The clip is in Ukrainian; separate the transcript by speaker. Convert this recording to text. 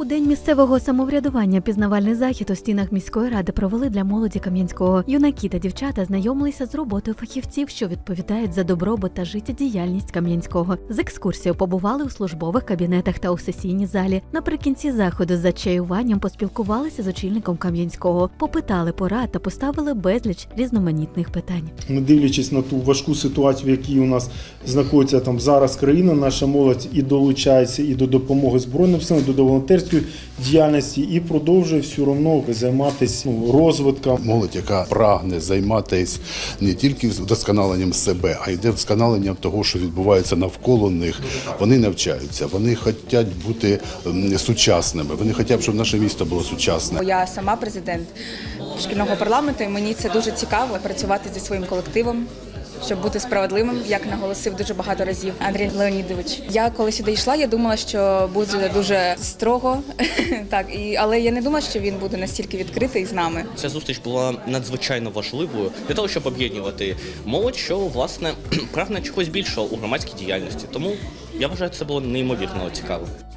Speaker 1: У день місцевого самоврядування пізнавальний захід у стінах міської ради провели для молоді Кам'янського. Юнаки та дівчата знайомилися з роботою фахівців, що відповідають за добробут та життєдіяльність Кам'янського. З екскурсією побували у службових кабінетах та у сесійній залі. Наприкінці заходу за чаюванням поспілкувалися з очільником Кам'янського, попитали порад та поставили безліч різноманітних питань.
Speaker 2: Не дивлячись на ту важку ситуацію, в якій у нас знаходиться там зараз країна, наша молодь і долучається і до допомоги збройним силам, і до волонтерської діяльності, і продовжує все одно займатися ну, розвитком.
Speaker 3: Молодь, яка прагне займатися не тільки вдосконаленням себе, а й вдосконаленням того, що відбувається навколо них. Вони навчаються, вони хочуть бути сучасними. Вони хочуть, щоб наше місто було сучасне.
Speaker 4: Я сама президент шкільного парламенту, і мені це дуже цікаво працювати зі своїм колективом. Щоб бути справедливим, як наголосив дуже багато разів Андрій Леонідович. Я коли сюди йшла, я думала, що буде дуже строго, так і але я не думала, що він буде настільки відкритий з нами.
Speaker 5: Ця зустріч була надзвичайно важливою для того, щоб об'єднувати молодь, що власне прагне чогось більшого у громадській діяльності. Тому я вважаю, це було неймовірно цікаво.